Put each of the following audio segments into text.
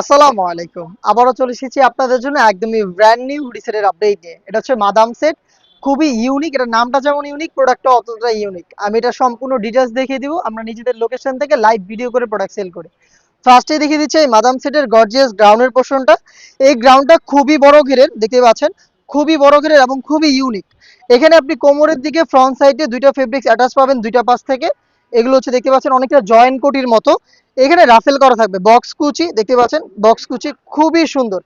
আসসালামু আলাইকুম। আবারও চলে এসেছি আপনাদের জন্য একদমই ব্র্যান্ড নিউ হুডি সেটের আপডেট নিয়ে। এটা হচ্ছে মাদাম সেট খুবই ইউনিক এটা নামটা যেমন ইউনিক প্রোডাক্টটা অতটা ইউনিক আমি এটা সম্পূর্ণ ডিটেলস দেখিয়ে দিব, আমরা নিজেদের লোকেশন থেকে লাইভ ভিডিও করে প্রোডাক্ট সেল করি। ফার্স্টে দেখিয়ে দিচ্ছি এই মাদাম সেটের গর্জিয়াস গ্রাউন্ডের পোর্শনটা এই গ্রাউন্ডটা খুবই বড় ঘেরের, দেখতে পাচ্ছেন? খুবই বড় ঘেরের এবং খুবই ইউনিক এখানে আপনি কোমরের দিকে ফ্রন্ট সাইডে দুইটা ফেব্রিক্স অ্যাটাচ পাবেন দুইটা পাশ থেকে। এগুলো হচ্ছে, দেখতে পাচ্ছেন, অনেকটা জয়েন্ট কোটির মতো। এখানে রাফেল করা থাকবে। বক্স কুচি, দেখতে পাচ্ছেন? বক্স কুচি খুবই সুন্দর।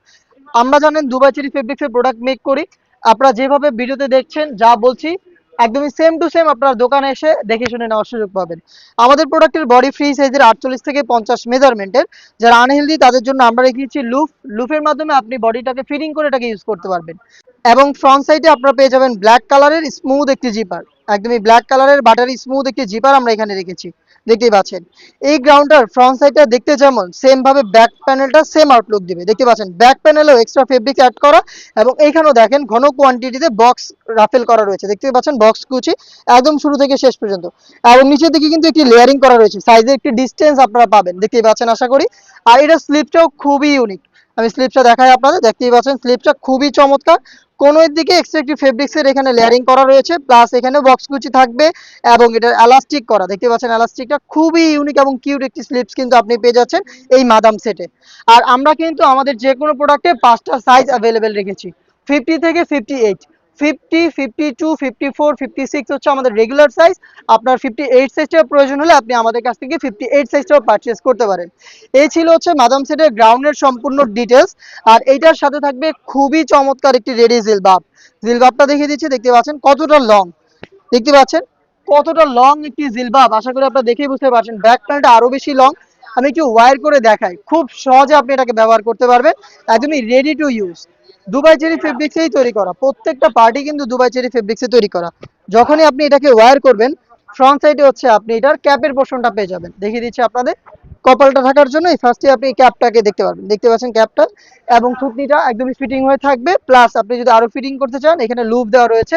আমরা জানেন, দুবাই চেরি ফেব্রিক্সের প্রোডাক্ট মেক করি। আপনারা যেভাবে ভিডিওতে দেখছেন, যা বলছি, একদমই সেম টু সেম আপনার দোকানে এসে দেখে শুনে নেওয়ার সুযোগ পাবেন। আমাদের প্রোডাক্টের বডি ফ্রি সাইজের আটচল্লিশ থেকে পঞ্চাশ মেজারমেন্টের যারা আনহেলদি তাদের জন্য আমরা রেখেছি লুফ লুফের মাধ্যমে আপনি বডিটাকে ফিটিং করে এটাকে ইউজ করতে পারবেন। এবং ফ্রন্ট সাইডে আপনারা পেয়ে যাবেন ব্ল্যাক কালারের স্মুথ একটি জিপার একদমই ব্ল্যাক কালারের বাটারি স্মুথ একটি জিপার আমরা এখানে রেখেছি। দেখতেই পাচ্ছেন। এই গ্রাউন্ডটার ফ্রন্ট সাইডটা দেখতে যেমন সেম ভাবে ব্যাক প্যানেলটা সেম আউটলুক দিবে। দেখতে পাচ্ছেন ব্যাক প্যানেলেও এক্সট্রা ফেব্রিক অ্যাড করা এবং এইখানেও দেখেন ঘন কোয়ান্টিটিতে বক্স রাফেল করা রয়েছে। দেখতে পাচ্ছেন বক্স কুচি একদম শুরু থেকে শেষ পর্যন্ত। এবং নিচের দিকে কিন্তু একটি লেয়ারিং করা রয়েছে। সাইজে একটি ডিস্টেন্স আপনারা পাবেন। দেখতেই পাচ্ছেন, আশা করি। আর এটা স্লিপটাও খুবই ইউনিক আমি স্লিপটা দেখাই আপনাদের, দেখতেই পাচ্ছেন স্লিপটা খুবই চমৎকার। কোনোর দিকে এক্সট্রা ফেব্রিক্সের এখানে লেয়ারিং করা রয়েছে প্লাস এখানে বক্স কুচি থাকবে এবং এটা এলাস্টিক করা। দেখতে পাচ্ছেন এলাস্টিকটা খুবই ইউনিক এবং কিউট একটি স্লিপস কিন্তু আপনি পেয়ে যাচ্ছেন এই মাদাম সেটে আর আমরা কিন্তু আমাদের যে কোনো প্রোডাক্টে পাঁচটা সাইজ অ্যাভেলেবেল রেখেছি ফিফটি থেকে fifty eight fifty fifty two fifty four fifty six হচ্ছে আমাদের রেগুলার সাইজ আপনার ফিফটি এইট সাইজটাও প্রয়োজন হলে আপনি আমাদের কাছ থেকে ফিফটি এইট সাইজটাও পারচেস করতে পারেন। এই ছিল হচ্ছে মাদাম সেটের গ্রাউন্ডের সম্পূর্ণ ডিটেলস আর এইটার সাথে থাকবে খুবই চমৎকার একটি রেডি জিলবাব জিলবাবটা দেখিয়ে দিচ্ছি, দেখতে পাচ্ছেন কতটা লং দেখতে পাচ্ছেন কতটা লং একটি জিলবাব আশা করি আপনারা দেখেই বুঝতে পারছেন ব্যাক প্যান্টটা আরও বেশি লং আমি একটু ওয়ার করে দেখাই। খুব সহজে আপনি এটাকে ব্যবহার করতে পারবেন। একদমই ready to use Dubai cherry ফেব্রিক্সেই তৈরি করা। প্রত্যেকটা পার্টি কিন্তু দুবাই চেরি ফেব্রিক্সে তৈরি করা। যখনই আপনি এটাকে ওয়্যার করবেন ফ্রন্ট সাইডে হচ্ছে আপনি এটার ক্যাপের পোর্শনটা পেয়ে যাবেন। দেখিয়ে দিচ্ছি আপনাদের। কপালটা থাকার জন্য এই ফার্স্টে আপনি ক্যাপটাকে দেখতে পারবেন। দেখতে পাচ্ছেন ক্যাপটা এবং থুতনিটা একদমই ফিটিং হয়ে থাকবে। প্লাস আপনি যদি আরও ফিটিং করতে চান, এখানে লুপ দেওয়া রয়েছে।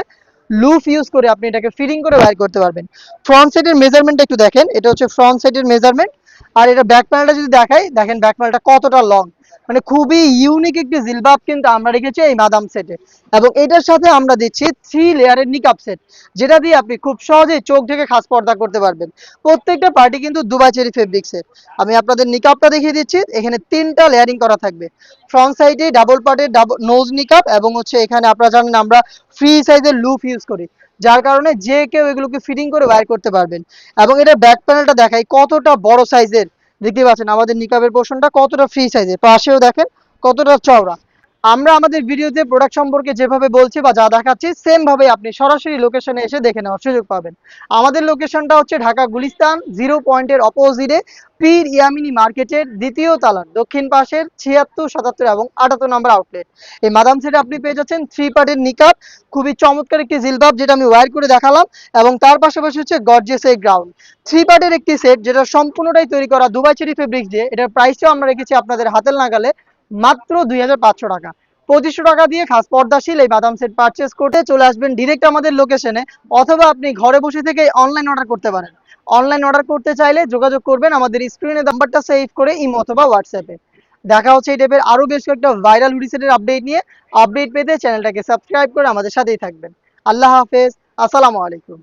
লুপ ইউজ করে আপনি এটাকে ফিটিং করে বাইর করতে পারবেন। ফ্রন্ট সাইডের মেজারমেন্টটা একটু দেখেন। এটা হচ্ছে ফ্রন্ট সাইডের মেজারমেন্ট আর এটা ব্যাক প্যানেলটা যদি দেখাই, দেখেন ব্যাক প্যানেলটা কতটা লং মানে খুবই ইউনিক একটি জিলবাব কিন্তু আমরা রেখেছি এই মাদাম সেটে এবং এটার সাথে আমরা দিচ্ছি থ্রি লেয়ারের নিকাপ সেট যেটা দিয়ে আপনি খুব সহজেই চোখ ঢেকে খাস পর্দা করতে পারবেন। প্রত্যেকটা পার্টি কিন্তু দুবাই চেরি ফেব্রিক্সের আমি আপনাদের নিকাপটা দেখিয়ে দিচ্ছি, এখানে তিনটা লেয়ারিং করা থাকবে। ফ্রন্ট সাইডে ডাবল পার্টের ডাবল নোজ নিকাপ এবং হচ্ছে এখানে আপনারা জানেন আমরা ফ্রি সাইজের লুপ ইউজ করি, যার কারণে যে কেউ এগুলোকে ফিটিং করে বাইর করতে পারবেন। এবং এটা ব্যাক প্যানেলটা দেখাই কতটা বড় সাইজের দেখতে পাচ্ছেন আমাদের নিকাবের পোর্শনটা কতটা ফ্রি সাইজের পাশেও দেখেন কতটা চওড়া। আমরা আমাদের ভিডিওতে প্রোডাক্ট সম্পর্কে যেভাবে বলছি বা যা দেখাচ্ছি সেম ভাবে আপনি সরাসরি লোকেশনে এসে দেখে নেওয়ার সুযোগ পাবেন। আমাদের লোকেশনটা হচ্ছে ঢাকা গুলিস্তান জিরো পয়েন্টের অপোজিটে পীর ইয়ামিনী মার্কেটের দ্বিতীয় তালার দক্ষিণ পাশের ছিয়াত্তর, সাতাত্তর এবং আটাত্তর নম্বর আউটলেট এই মাদাম সেটে আপনি পেয়ে যাচ্ছেন থ্রি পার্টের নিকাপ খুবই চমৎকার একটি জিলবাব যেটা আমি ওয়্যার করে দেখালাম এবং তার পাশাপাশি হচ্ছে গর্জেস এই গ্রাউন্ড থ্রি পার্টের একটি সেট যেটা সম্পূর্ণটাই তৈরি করা দুবাই চেরি ফেব্রিক দিয়ে, এটার প্রাইসটাও আমরা রেখেছি আপনাদের হাতের নাগালে মাত্র দুই টাকা। পঁচিশশো টাকা দিয়ে খাস পর্দাশীল এই বাদাম সেট পারচেস করতে চলে আসবেন ডিরেক্ট আমাদের লোকেশনে অথবা আপনি ঘরে বসে থেকে অনলাইন অর্ডার করতে পারেন। অনলাইন অর্ডার করতে চাইলে যোগাযোগ করবেন আমাদের স্ক্রিনে নাম্বারটা সেভ করে ইমো অথবা হোয়াটসঅ্যাপে। দেখা হচ্ছে এই টাইপের আরও বেশ কয়েকটা ভাইরাল হুডিসেটের আপডেট নিয়ে। আপডেট পেতে চ্যানেলটাকে সাবস্ক্রাইব করে আমাদের সাথেই থাকবেন। আল্লাহ হাফেজ। আসসালামু আলাইকুম।